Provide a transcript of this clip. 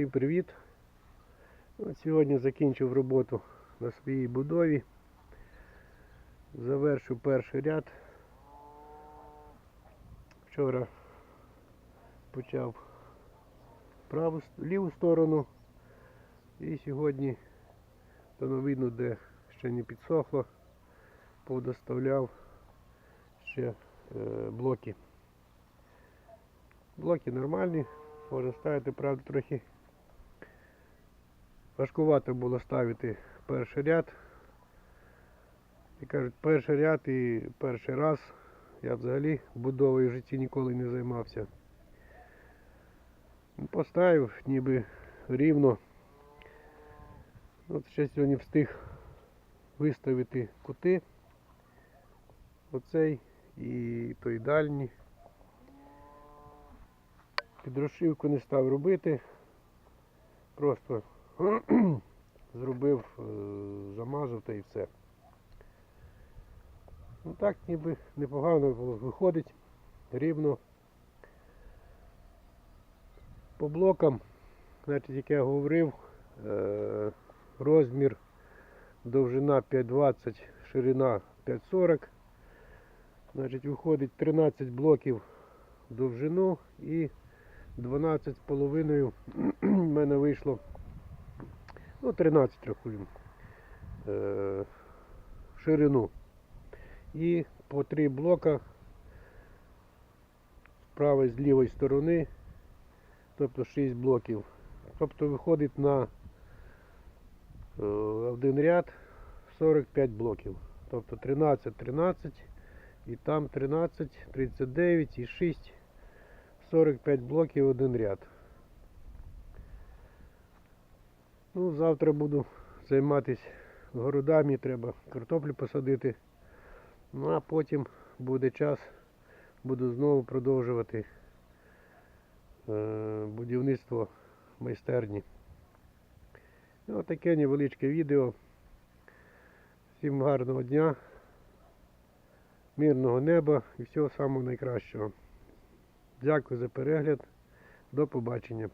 Всім привіт! Сьогодні закінчив роботу на своїй будові. Завершив перший ряд. Вчора почав праву, ліву сторону. І сьогодні воно видно, де ще не підсохло, подоставляв ще е, блоки. Блоки нормальні, можна ставити, правда, трохи важкувато було ставити перший ряд. І кажуть, перший ряд і перший раз я взагалі будовою в житті ніколи не займався. Ну, Поставив ніби рівно. От ще сьогодні встиг виставити кути. Оцей і той дальній. Підрошивку не став робити. Просто зробив, е, замазав та і все. Ну так ніби непогано виходить рівно. По блокам, значить, як я говорив, е, розмір довжина 5,20, ширина 5,40. Значить, виходить 13 блоків довжину і 12,5 в мене вийшло. Ну, 13 рахуємо. Е, ширину. І по три блока з правої з лівої сторони, тобто 6 блоків. Тобто виходить на е, один ряд 45 блоків. Тобто 13, 13 і там 13, 39 і 6, 45 блоків один ряд. Ну, завтра буду займатися городами, треба картоплю посадити. Ну а потім буде час, буду знову продовжувати е, будівництво майстерні. Ну, таке невеличке відео. Всім гарного дня, мирного неба і всього самого найкращого. Дякую за перегляд. До побачення.